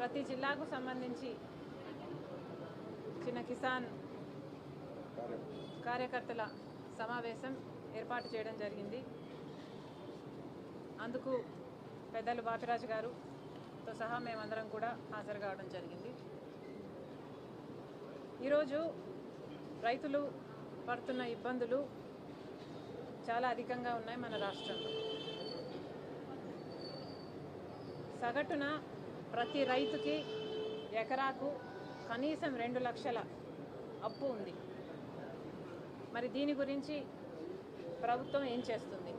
ప్రతి జిల్లాకు సంబంధించి చిన్న కిసాన్ కార్యకర్తల సమావేశం ఏర్పాటు చేయడం జరిగింది. అందుకు పెద్దలు బాపిరాజు గారుతో సహా మేమందరం కూడా హాజరు కావడం జరిగింది. ఈరోజు రైతులు పడుతున్న ఇబ్బందులు చాలా అధికంగా ఉన్నాయి మన రాష్ట్రంలో. సగటున ప్రతి రైతుకి ఎకరాకు కనీసం రెండు లక్షల అప్పు ఉంది. మరి దీని గురించి ప్రభుత్వం ఏం చేస్తుంది?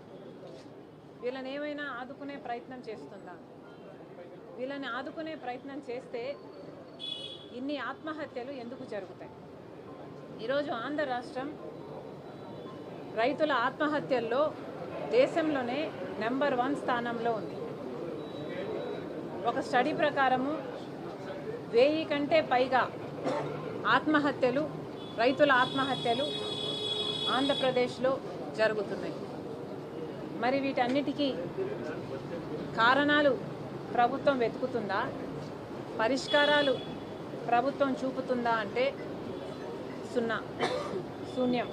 వీళ్ళని ఏమైనా ఆదుకునే ప్రయత్నం చేస్తుందా? వీళ్ళని ఆదుకునే ప్రయత్నం చేస్తే ఇన్ని ఆత్మహత్యలు ఎందుకు జరుగుతాయి? ఈరోజు ఆంధ్ర రాష్ట్రం రైతుల ఆత్మహత్యల్లో దేశంలోనే నెంబర్ వన్ స్థానంలో ఉంది. ఒక స్టడీ ప్రకారము వెయ్యి కంటే పైగా ఆత్మహత్యలు రైతుల ఆత్మహత్యలు ఆంధ్రప్రదేశ్లో జరుగుతున్నాయి. మరి వీటన్నిటికీ కారణాలు ప్రభుత్వం వెతుకుతుందా? పరిష్కారాలు ప్రభుత్వం చూపుతుందా అంటే సున్నా శూన్యం.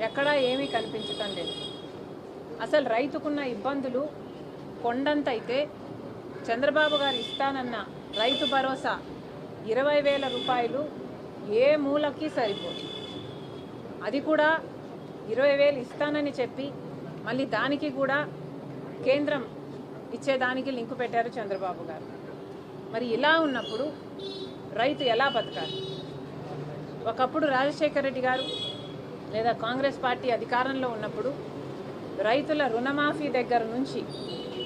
ఎక్కడా ఏమీ కనిపించటం లేదు. అసలు రైతుకున్న ఇబ్బందులు కొండంతైతే చంద్రబాబు గారు ఇస్తానన్న రైతు భరోసా ఇరవై వేల రూపాయలు ఏ మూలకి సరిపోదు. అది కూడా ఇరవై వేలు ఇస్తానని చెప్పి మళ్ళీ దానికి కూడా కేంద్రం ఇచ్చేదానికి లింకు పెట్టారు చంద్రబాబు గారు. మరి ఇలా ఉన్నప్పుడు రైతు ఎలా బతకాలి? ఒకప్పుడు రాజశేఖర రెడ్డి గారు లేదా కాంగ్రెస్ పార్టీ అధికారంలో ఉన్నప్పుడు రైతుల రుణమాఫీ దగ్గర నుంచి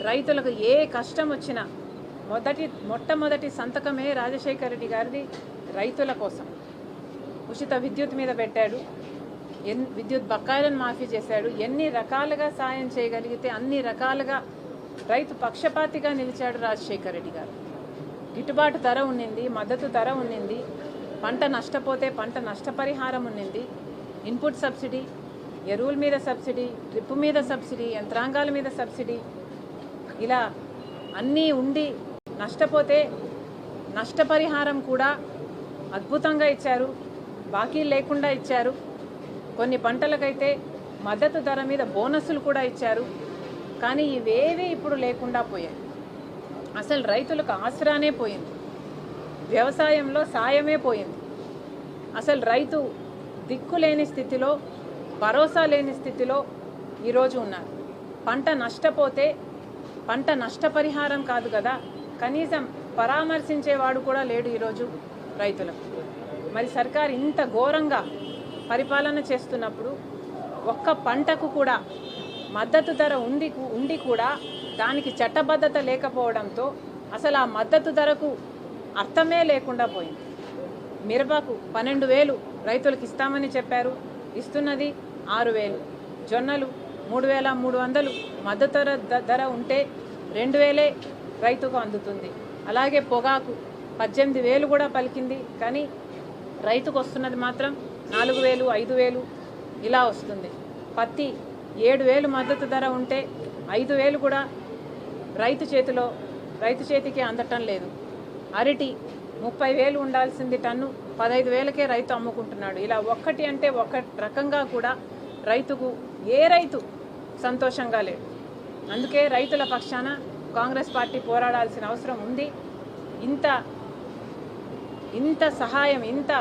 రైతులకు ఏ కష్టం వచ్చినా మొదటి మొట్టమొదటి సంతకమే రాజశేఖర రెడ్డి గారిది రైతుల కోసం. ఉచిత విద్యుత్ మీద పెట్టాడు. ఎన్ విద్యుత్ బకాయిలను మాఫీ చేశాడు. ఎన్ని రకాలుగా సాయం చేయగలిగితే అన్ని రకాలుగా రైతు పక్షపాతిగా నిలిచాడు రాజశేఖర రెడ్డి గారు. గిట్టుబాటు ధర ఉండింది మద్దతు ధర ఉన్నింది పంట నష్టపోతే పంట నష్టపరిహారం ఉన్నింది ఇన్పుట్ సబ్సిడీ ఎరువుల మీద సబ్సిడీ డ్రిప్ మీద సబ్సిడీ యంత్రాంగాల మీద సబ్సిడీ ఇలా అన్నీ ఉండి నష్టపోతే నష్టపరిహారం కూడా అద్భుతంగా ఇచ్చారు. బాకీ లేకుండా ఇచ్చారు. కొన్ని పంటలకైతే మద్దతు ధర మీద బోనస్సులు కూడా ఇచ్చారు. కానీ ఇవేవీ ఇప్పుడు లేకుండా పోయాయి. అసలు రైతులకు ఆసరానే పోయింది. వ్యవసాయంలో సాయమే పోయింది. అసలు రైతు దిక్కు లేని స్థితిలో భరోసా లేని స్థితిలో ఈరోజు ఉన్నారు. పంట నష్టపోతే పంట నష్టపరిహారం కాదు కదా. కనీసం పరామర్శించేవాడు కూడా లేడు ఈరోజు రైతులకు. మరి సర్కార్ ఇంత ఘోరంగా పరిపాలన చేస్తున్నప్పుడు ఒక్క పంటకు కూడా మద్దతు ధర ఉంది ఉండి కూడా దానికి చట్టబద్ధత లేకపోవడంతో అసలు ఆ మద్దతు ధరకు అర్థమే లేకుండా పోయింది. మిరపకు పన్నెండు వేలు రైతులకు ఇస్తామని చెప్పారు. ఇస్తున్నది ఆరు వేలు. జొన్నలు మూడు వేల మూడు వందలు మద్దతు ధర ధర ఉంటే రెండు వేలే రైతుకు అందుతుంది. అలాగే పొగాకు పద్దెనిమిది వేలు కూడా పలికింది కానీ రైతుకు వస్తున్నది మాత్రం నాలుగు వేలు ఐదు వేలు ఇలా వస్తుంది. పత్తి ఏడు వేలు మద్దతు ధర ఉంటే ఐదు వేలు కూడా రైతు చేతిలో రైతు చేతికి అందటం లేదు. అరటి ముప్పై వేలు ఉండాల్సింది టన్ను పదహైదు వేలకే రైతు అమ్ముకుంటున్నాడు. ఇలా ఒక్కటి అంటే ఒక రకంగా కూడా రైతుకు ఏ రైతు సంతోషంగా లేడు. అందుకే రైతుల పక్షాన కాంగ్రెస్ పార్టీ పోరాడాల్సిన అవసరం ఉంది. ఇంత ఇంత సహాయం ఇంత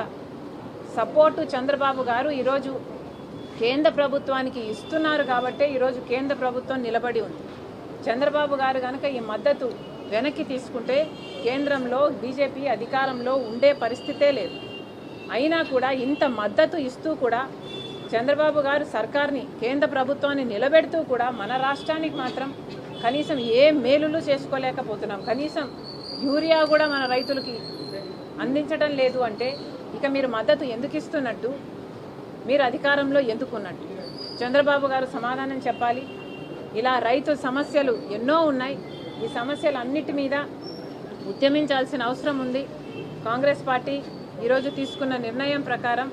సపోర్టు చంద్రబాబు గారు ఈరోజు కేంద్ర ప్రభుత్వానికి ఇస్తున్నారు కాబట్టే ఈరోజు కేంద్ర ప్రభుత్వం నిలబడి ఉంది. చంద్రబాబు గారు కనుక ఈ మద్దతు వెనక్కి తీసుకుంటే కేంద్రంలో బీజేపీ అధికారంలో ఉండే పరిస్థితే లేదు. అయినా కూడా ఇంత మద్దతు ఇస్తూ కూడా చంద్రబాబు గారు సర్కార్ని కేంద్ర ప్రభుత్వాన్ని నిలబెడుతూ కూడా మన రాష్ట్రానికి మాత్రం కనీసం ఏ మేలులు చేసుకోలేకపోతున్నాం. కనీసం యూరియా కూడా మన రైతులకి అందించడం లేదు అంటే ఇక మీరు మద్దతు ఎందుకు ఇస్తున్నట్టు? మీరు అధికారంలో ఎందుకున్నట్టు చంద్రబాబు గారు సమాధానం చెప్పాలి. ఇలా రైతు సమస్యలు ఎన్నో ఉన్నాయి. ఈ సమస్యలన్నిటి మీద ఉద్యమించాల్సిన అవసరం ఉంది. కాంగ్రెస్ పార్టీ ఈరోజు తీసుకున్న నిర్ణయం ప్రకారం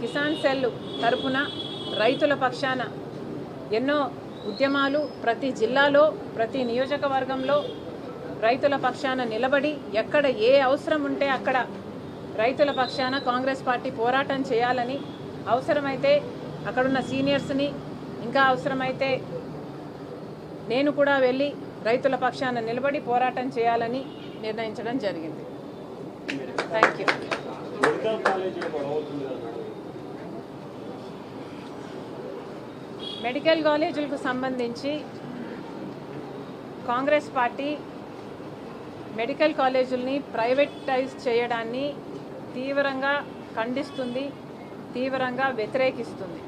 కిసాన్ సెల్ తరపున రైతుల పక్షాన ఎన్నో ఉద్యమాలు ప్రతి జిల్లాలో ప్రతి నియోజకవర్గంలో రైతుల పక్షాన నిలబడి ఎక్కడ ఏ అవసరం ఉంటే అక్కడ రైతుల పక్షాన కాంగ్రెస్ పార్టీ పోరాటం చేయాలని అవసరమైతే అక్కడున్న సీనియర్స్ని ఇంకా అవసరమైతే నేను కూడా వెళ్ళి రైతుల పక్షాన నిలబడి పోరాటం చేయాలని నిర్ణయించడం జరిగింది. థ్యాంక్ యూ మెడికల్ కాలేజీలకు సంబంధించి కాంగ్రెస్ పార్టీ మెడికల్ కాలేజీలని ప్రైవేటైజ్ చేయడాన్ని తీవ్రంగా ఖండిస్తుంది తీవ్రంగా వ్యతిరేకిస్తుంది.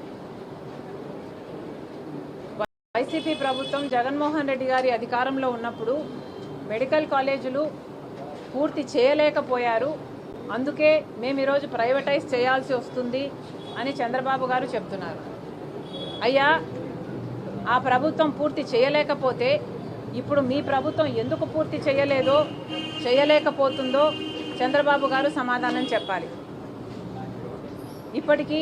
వైసీపీ ప్రభుత్వం జగన్మోహన్ రెడ్డి గారి అధికారంలో ఉన్నప్పుడు మెడికల్ కాలేజీలు పూర్తి చేయలేకపోయారు. అందుకే మేము ఈరోజు ప్రైవేటైజ్ చేయాల్సి వస్తుంది అని చంద్రబాబు గారు చెప్తున్నారు. అయ్యా ఆ ప్రభుత్వం పూర్తి చేయలేకపోతే ఇప్పుడు మీ ప్రభుత్వం ఎందుకు పూర్తి చేయలేదో చేయలేకపోతుందో చంద్రబాబు గారు సమాధానం చెప్పాలి. ఇప్పటికీ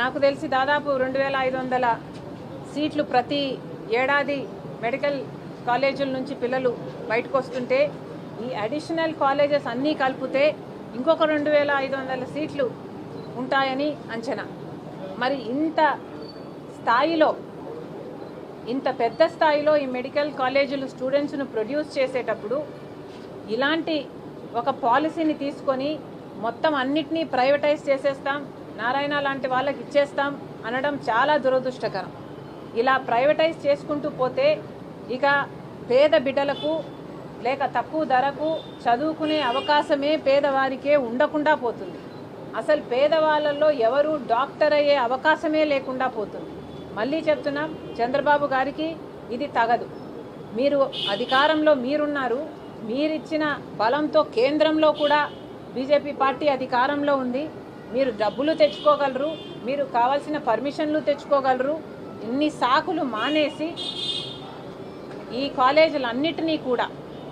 నాకు తెలిసి దాదాపు రెండు వేల ఐదు వందల సీట్లు ప్రతి ఏడాది మెడికల్ కాలేజీల నుంచి పిల్లలు బయటకు వస్తుంటే ఈ అడిషనల్ కాలేజెస్ అన్నీ కలిపితే ఇంకొక రెండు వేల ఐదు వందల సీట్లు ఉంటాయని అంచనా. మరి ఇంత స్థాయిలో ఇంత పెద్ద స్థాయిలో ఈ మెడికల్ కాలేజీలు స్టూడెంట్స్ను ప్రొడ్యూస్ చేసేటప్పుడు ఇలాంటి ఒక పాలసీని తీసుకొని మొత్తం అన్నిటినీ ప్రైవేటైజ్ చేసేస్తాం నారాయణ లాంటి వాళ్ళకి ఇచ్చేస్తాం అనడం చాలా దురదృష్టకరం. ఇలా ప్రైవేటైజ్ చేసుకుంటూ పోతే ఇక పేద బిడ్డలకు లేక తక్కువ ధరకు చదువుకునే అవకాశమే పేదవారికే ఉండకుండా పోతుంది. అసలు పేదవాళ్ళల్లో ఎవరు డాక్టర్ అయ్యే అవకాశమే లేకుండా పోతుంది. మళ్ళీ చెప్తున్నాం చంద్రబాబు గారికి ఇది తగదు. మీరు అధికారంలో మీరున్నారు మీరిచ్చిన బలంతో కేంద్రంలో కూడా బీజేపీ పార్టీ అధికారంలో ఉంది. మీరు డబ్బులు తెచ్చుకోగలరు మీరు కావాల్సిన పర్మిషన్లు తెచ్చుకోగలరు. ఇన్ని సాకులు మానేసి ఈ కాలేజీలన్నిటినీ కూడా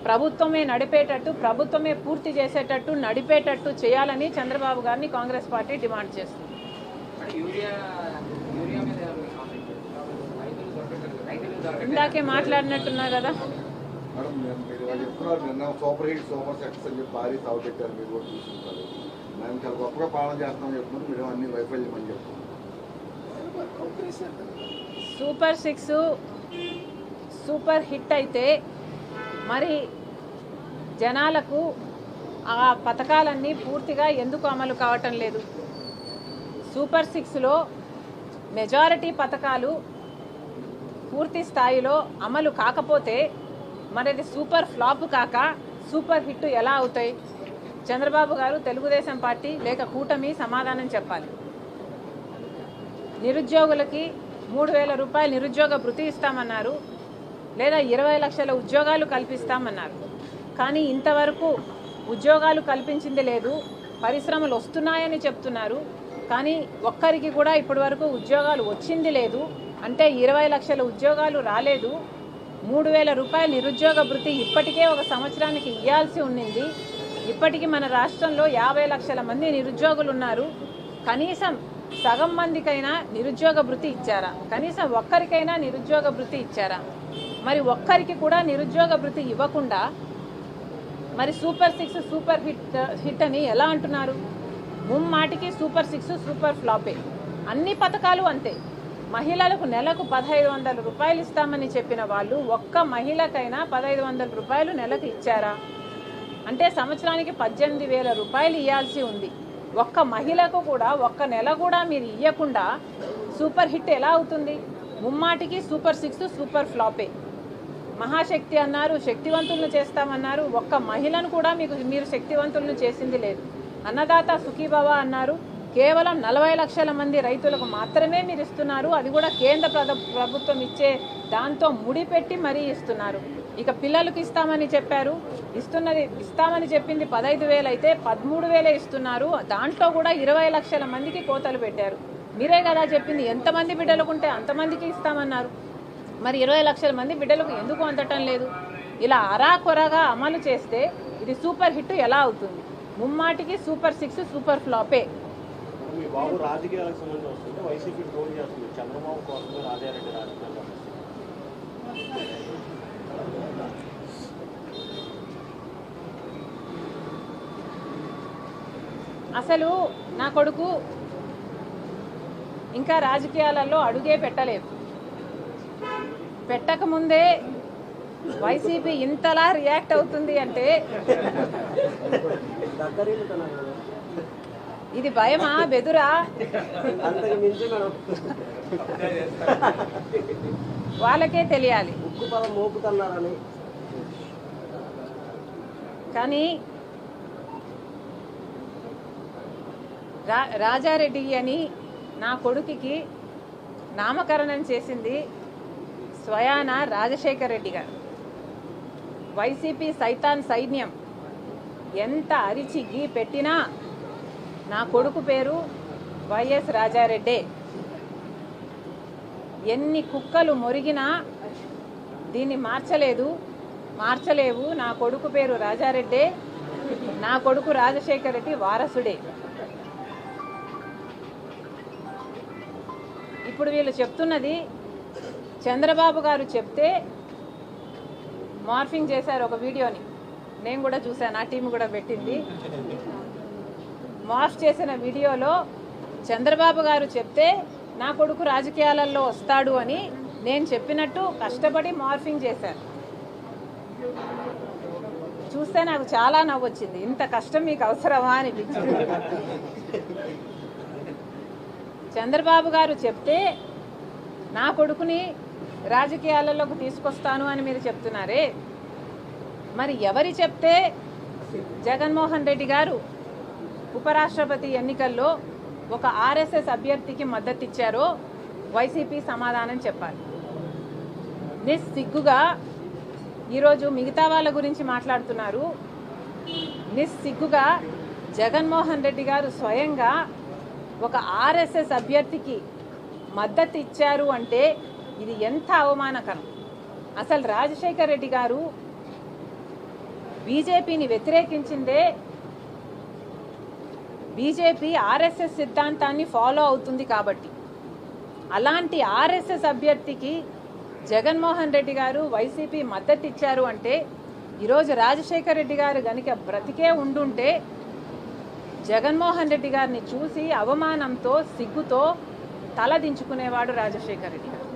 ప్రభుత్వమే నడిపేటట్టు ప్రభుత్వమే పూర్తి చేసేటట్టు నడిపేటట్టు చేయాలని చంద్రబాబు గారిని కాంగ్రెస్ పార్టీ డిమాండ్ చేస్తుంది మరి యూరియా యూరియా మీద ఏమైనా కామెంట్ రైతులు దొరకట్లేదు రైతులు దొరకట్లేదు ఇందాకే మాట్లాడినట్టున్నా కదా. సూపర్ హిట్ సూపర్ సెక్స్ అని చెప్పి భారీ సాగు పెట్టారు మీరు కూడా చూసుకుంటారు మేము చాలా గొప్పగా పాలన చేస్తామని చెప్తున్నారు మీరు అన్ని వైఫల్యం అని సూపర్ సిక్స్ సూపర్ హిట్ అయితే మరి జనాలకు ఆ పథకాలన్నీ పూర్తిగా ఎందుకు అమలు కావటం లేదు. సూపర్ సిక్స్లో మెజారిటీ పథకాలు పూర్తి స్థాయిలో అమలు కాకపోతే మనది సూపర్ ఫ్లాప్ కాక సూపర్ హిట్ ఎలా అవుతాయి? చంద్రబాబు గారు తెలుగుదేశం పార్టీ లేక కూటమి సమాధానం చెప్పాలి. నిరుద్యోగులకి మూడు వేల రూపాయలు నిరుద్యోగ భృతి ఇస్తామన్నారు లేదా ఇరవై లక్షల ఉద్యోగాలు కల్పిస్తామన్నారు. కానీ ఇంతవరకు ఉద్యోగాలు కల్పించింది లేదు పరిశ్రమలు వస్తున్నాయని చెప్తున్నారు. కానీ ఒక్కరికి కూడా ఇప్పటి వరకు ఉద్యోగాలు వచ్చింది లేదు అంటే ఇరవై లక్షల ఉద్యోగాలు రాలేదు. మూడు వేల రూపాయల నిరుద్యోగ భృతి ఇప్పటికే ఒక సంవత్సరానికి ఇవ్వాల్సి ఉన్నింది. ఇప్పటికీ మన రాష్ట్రంలో యాభై లక్షల మంది నిరుద్యోగులు ఉన్నారు కనీసం సగం మందికైనా నిరుద్యోగ భృతి ఇచ్చారా? కనీసం ఒక్కరికైనా నిరుద్యోగ భృతి ఇచ్చారా? మరి ఒక్కరికి కూడా నిరుద్యోగ భృతి ఇవ్వకుండా మరి super six super hit hit అని ఎలా అంటున్నారు? ముమ్మాటికి సూపర్ సిక్స్ సూపర్ ఫ్లాపే. అన్ని పథకాలు అంతే. మహిళలకు నెలకు పదహైదు వందల రూపాయలు ఇస్తామని చెప్పిన వాళ్ళు ఒక్క మహిళకైనా పదహైదు వందల రూపాయలు నెలకు ఇచ్చారా? అంటే సంవత్సరానికి పద్దెనిమిది వేల రూపాయలు ఇవ్వాల్సి ఉంది. ఒక్క మహిళకు కూడా ఒక్క నెల కూడా మీరు ఇవ్వకుండా సూపర్ హిట్ ఎలా అవుతుంది? ముమ్మాటికి సూపర్ సిక్స్ సూపర్ ఫ్లాపే. మహాశక్తి అన్నారు శక్తివంతులను చేస్తామన్నారు. ఒక్క మహిళను కూడా మీకు మీరు శక్తివంతులను చేసింది లేదు. అన్నదాత సుఖీభవ అన్నారు. కేవలం నలభై లక్షల మంది రైతులకు మాత్రమే మీరు ఇస్తున్నారు. అది కూడా కేంద్ర ప్ర- ప్రభుత్వం ఇచ్చే దాంతో ముడిపెట్టి మరీ ఇస్తున్నారు. ఇక పిల్లలకు ఇస్తామని చెప్పారు. ఇస్తున్నది ఇస్తామని చెప్పింది పదహైదు వేలు అయితే పదమూడు వేలే ఇస్తున్నారు. దాంట్లో కూడా ఇరవై లక్షల మందికి కోతలు పెట్టారు. మీరే కదా చెప్పింది ఎంతమంది బిడ్డలకు ఉంటే అంతమందికి ఇస్తామన్నారు. మరి ఇరవై లక్షల మంది బిడ్డలకు ఎందుకు అందటం లేదు? ఇలా అరాకొరగా అమలు చేస్తే ఇది సూపర్ హిట్ ఎలా అవుతుంది? ముమ్మాటికి సూపర్ సిక్స్ సూపర్ ఫ్లాపే. మీ బాబు రాజకీయాలకు సంబంధించి వైసీపీ ట్రోల్ చేస్తుంది. చంద్రబాబు కోసమే రాజారెడ్డి రాజకీయాలు అసలు నా కొడుకు ఇంకా రాజకీయాలలో అడుగే పెట్టలేదు. పెట్టకముందే వైసీపీ ఇంతలా రియాక్ట్ అవుతుంది అంటే ఇది భయమా బెదురా? వాళ్ళకే తెలియాలి. కానీ రా రాజారెడ్డి అని నా కొడుకుకి నామకరణం చేసింది స్వయాన రాజశేఖర్ రెడ్డి గారు. వైసీపీ సైతాన్ సైన్యం ఎంత అరిచి గీ పెట్టినా నా కొడుకు పేరు వైఎస్ రాజారెడ్డే. ఎన్ని కుక్కలు మొరిగినా దీన్ని మార్చలేదు మార్చలేవు. నా కొడుకు పేరు రాజారెడ్డే. నా కొడుకు రాజశేఖర రెడ్డి వారసుడే. ఇప్పుడు వీళ్ళు చెప్తున్నది చంద్రబాబు గారు చెప్తే మార్ఫింగ్ చేశారు ఒక వీడియోని. నేను కూడా చూశాను ఆ టీం కూడా పెట్టింది. మాఫ్ చేసిన వీడియోలో చంద్రబాబు గారు చెప్తే నా కొడుకు రాజకీయాలలో వస్తాడు అని నేను చెప్పినట్టు కష్టపడి మార్ఫింగ్ చేశారు. చూస్తే నాకు చాలా నవ్వు వచ్చింది ఇంత కష్టం మీకు అవసరమా అనిపించింది. చంద్రబాబు గారు చెప్తే నా కొడుకుని రాజకీయాలలోకి తీసుకొస్తాను అని మీరు చెప్తున్నారే. మరి ఎవరి చెప్తే? జగన్మోహన్ రెడ్డి గారు. ఉపరాష్ట్రపతి ఎన్నికల్లో ఒక ఆర్ఎస్ఎస్ అభ్యర్థికి మద్దతు ఇచ్చారో వైసీపీ సమాధానం చెప్పాలి. నిస్సిగ్గుగా ఈరోజు మిగతా వాళ్ళ గురించి మాట్లాడుతున్నారు. నిస్సిగ్గుగా జగన్మోహన్ రెడ్డి గారు స్వయంగా ఒక ఆర్ఎస్ఎస్ అభ్యర్థికి మద్దతు ఇచ్చారు అంటే ఇది ఎంత అవమానకరం. అసలు రాజశేఖర్ రెడ్డి గారు బీజేపీని వ్యతిరేకించిందే బీజేపీ ఆర్ఎస్ఎస్ సిద్ధాంతాన్ని ఫాలో అవుతుంది కాబట్టి. అలాంటి ఆర్ఎస్ఎస్ అభ్యర్థికి జగన్మోహన్ రెడ్డి గారు వైసీపీ మద్దతు ఇచ్చారు అంటే ఈరోజు రాజశేఖర్ రెడ్డి గారు గనుక బ్రతికే ఉండుంటే జగన్మోహన్ రెడ్డి గారిని చూసి అవమానంతో సిగ్గుతో తలదించుకునేవాడు రాజశేఖర్ రెడ్డి గారు.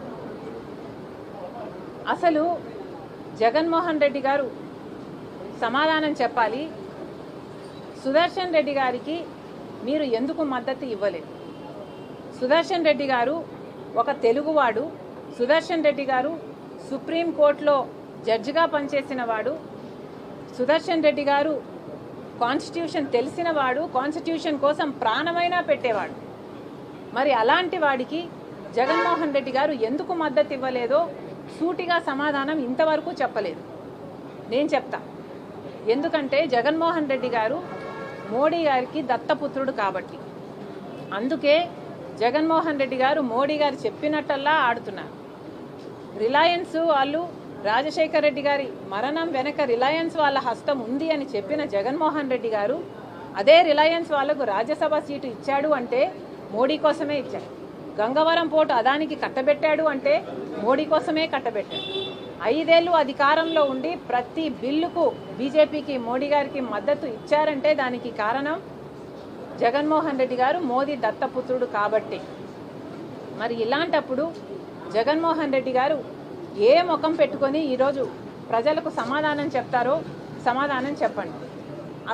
అసలు జగన్మోహన్ రెడ్డి గారు సమాధానం చెప్పాలి. సుదర్శన్ రెడ్డి గారికి మీరు ఎందుకు మద్దతు ఇవ్వలేదు? సుదర్శన్ రెడ్డి గారు ఒక తెలుగువాడు సుదర్శన్ రెడ్డి గారు సుప్రీంకోర్టులో జడ్జిగా పనిచేసిన వాడు సుదర్శన్ రెడ్డి గారు కాన్స్టిట్యూషన్ తెలిసిన వాడు కాన్స్టిట్యూషన్ కోసం ప్రాణమైనా పెట్టేవాడు. మరి అలాంటి వాడికి జగన్మోహన్ రెడ్డి గారు ఎందుకు మద్దతు ఇవ్వలేదో సూటిగా సమాధానం ఇంతవరకు చెప్పలేదు. నేను చెప్తా. ఎందుకంటే జగన్మోహన్ రెడ్డి గారు మోడీ గారికి దత్తపుత్రుడు కాబట్టి. అందుకే జగన్మోహన్ రెడ్డి గారు మోడీ గారు చెప్పినట్టల్లా ఆడుతున్నారు. రిలయన్స్ వాళ్ళు రాజశేఖర్ రెడ్డి గారి మరణం వెనక రిలయన్స్ వాళ్ళ హస్తం ఉంది అని చెప్పిన జగన్మోహన్ రెడ్డి గారు అదే రిలయన్స్ వాళ్ళకు రాజ్యసభ సీటు ఇచ్చాడు అంటే మోడీ కోసమే ఇచ్చాడు గంగవరం పోటు అదానికి కట్టబెట్టాడు అంటే మోడీ కోసమే కట్టబెట్టాడు ఐదేళ్ళు అధికారంలో ఉండి ప్రతి బిల్లుకు బీజేపీకి మోడీ గారికి మద్దతు ఇచ్చారంటే దానికి కారణం జగన్మోహన్ రెడ్డి గారు మోదీ దత్తపుత్రుడు కాబట్టి. మరి ఇలాంటప్పుడు జగన్మోహన్ రెడ్డి గారు ఏ ముఖం పెట్టుకొని ఈరోజు ప్రజలకు సమాధానం చెప్తారో సమాధానం చెప్పండి.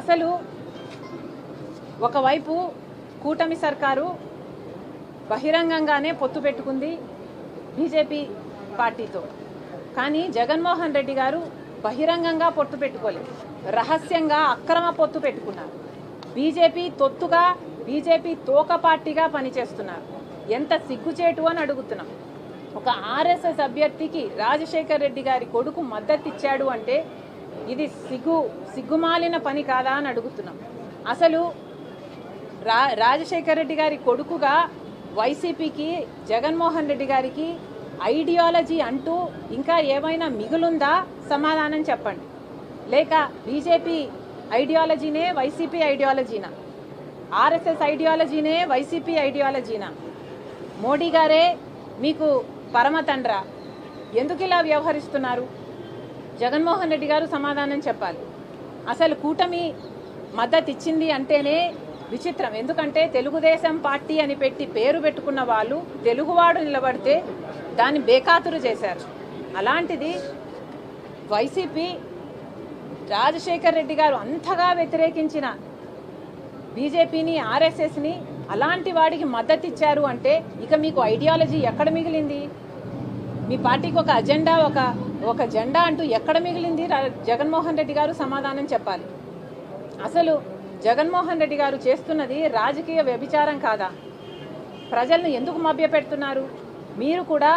అసలు ఒకవైపు కూటమి సర్కారు బహిరంగంగానే పొత్తు పెట్టుకుంది బీజేపీ పార్టీతో. కానీ జగన్మోహన్ రెడ్డి గారు బహిరంగంగా పొత్తు పెట్టుకోలేదు. రహస్యంగా అక్రమ పొత్తు పెట్టుకున్నారు. బీజేపీ తొత్తుగా బీజేపీ తోక పార్టీగా పనిచేస్తున్నారు. ఎంత సిగ్గుచేటు అని అడుగుతున్నాం. ఒక ఆర్ఎస్ఎస్ అభ్యర్థికి రాజశేఖర్ రెడ్డి గారి కొడుకు మద్దతు ఇచ్చాడు అంటే ఇది సిగ్గు సిగ్గుమాలిన పని కాదా అని అడుగుతున్నాం. అసలు రా రాజశేఖర్ రెడ్డి గారి కొడుకుగా వైసీపీకి జగన్మోహన్ రెడ్డి గారికి ఐడియాలజీ అంటూ ఇంకా ఏమైనా మిగులుందా? సమాధానం చెప్పండి. లేక బీజేపీ ఐడియాలజీనే వైసీపీ ఐడియాలజీనా? ఆర్ఎస్ఎస్ ఐడియాలజీనే వైసీపీ ఐడియాలజీనా? మోడీ గారే మీకు పరమతండ్రా ఎందుకు ఇలా వ్యవహరిస్తున్నారు? జగన్మోహన్ రెడ్డి గారు సమాధానం చెప్పాలి. అసలు కూటమి మద్దతు ఇచ్చింది అంటేనే విచిత్రం. ఎందుకంటే తెలుగుదేశం పార్టీ అని పెట్టి పేరు పెట్టుకున్న వాళ్ళు తెలుగువాడు నిలబడితే దాన్ని బేఖాతురు చేశారు. అలాంటిది వైసీపీ రాజశేఖర్ రెడ్డి గారు అంతగా వ్యతిరేకించిన బీజేపీని ఆర్ఎస్ఎస్ని అలాంటి వాడికి మద్దతు ఇచ్చారు అంటే ఇక మీకు ఐడియాలజీ ఎక్కడ మిగిలింది? మీ పార్టీకి ఒక అజెండా ఒక ఒక జెండా అంటూ ఎక్కడ మిగిలింది? జగన్మోహన్ రెడ్డి గారు సమాధానం చెప్పాలి. అసలు జగన్మోహన్ రెడ్డి గారు చేస్తున్నది రాజకీయ వ్యభిచారం కాదా? ప్రజలను ఎందుకు మభ్యపెడుతున్నారు? మీరు కూడా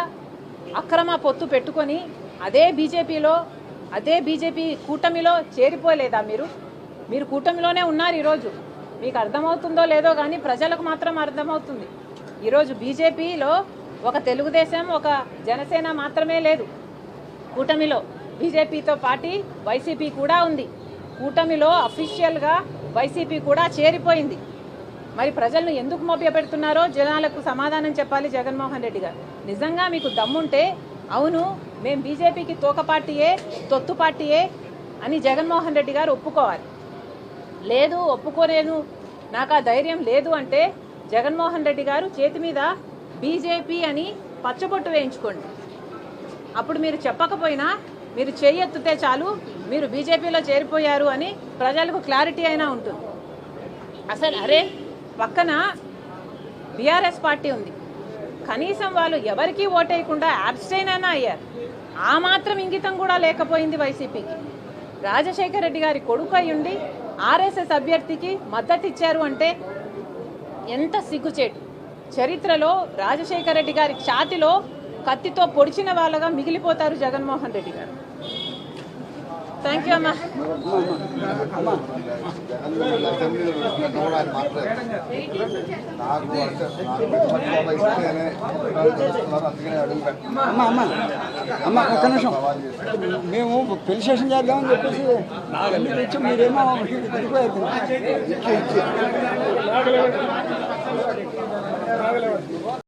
అక్రమ పొత్తు పెట్టుకొని అదే బీజేపీలో అదే బీజేపీ కూటమిలో చేరిపోలేదా మీరు? మీరు కూటమిలోనే ఉన్నారు ఈరోజు. మీకు అర్థమవుతుందో లేదో కానీ ప్రజలకు మాత్రం అర్థమవుతుంది. ఈరోజు బీజేపీలో ఒక తెలుగుదేశం ఒక జనసేన మాత్రమే లేదు. కూటమిలో బీజేపీతో పాటి వైసీపీ కూడా ఉంది. కూటమిలో అఫీషియల్గా వైసీపీ కూడా చేరిపోయింది. మరి ప్రజలను ఎందుకు మభ్యపెడుతున్నారో జనాలకు సమాధానం చెప్పాలి జగన్మోహన్ రెడ్డి గారు. నిజంగా మీకు దమ్ముంటే అవును మేము బీజేపీకి తోక పార్టీయే తొత్తు పార్టీయే అని జగన్మోహన్ రెడ్డి గారు ఒప్పుకోవాలి. లేదు ఒప్పుకోలేను. నాకు ఆ ధైర్యం లేదు అంటే జగన్మోహన్ రెడ్డి గారు చేతి మీద బీజేపీ అని పచ్చబొట్టు వేయించుకోండి. అప్పుడు మీరు చెప్పకపోయినా మీరు చేయెత్తితే చాలు మీరు బీజేపీలో చేరిపోయారు అని ప్రజలకు క్లారిటీ అయినా ఉంటుంది. అసలు అరే పక్కన బీఆర్ఎస్ పార్టీ ఉంది. కనీసం వాళ్ళు ఎవరికీ ఓటేయకుండా అబ్స్టైన్ అయినా అయ్యారు. ఆ మాత్రం ఇంగితం కూడా లేకపోయింది వైసీపీకి. రాజశేఖర రెడ్డి గారి కొడుకు అయ్యుండి ఆర్ఎస్ఎస్ అభ్యర్థికి మద్దతు ఇచ్చారు అంటే ఎంత సిగ్గుచేటు. చరిత్రలో రాజశేఖర రెడ్డి గారి ఛాతిలో కత్తితో పొడిచిన వాళ్ళగా మిగిలిపోతారు జగన్మోహన్ రెడ్డి గారు. థ్యాంక్ యూ అమ్మా. అమ్మ అమ్మ. అమ్మ ఒక్క నిమిషం. మేము పెళ్ళి స్టేషన్ చేద్దామని చెప్పేసి ఎన్నికలు ఇచ్చి మీరేమో తిరిగిపోయారు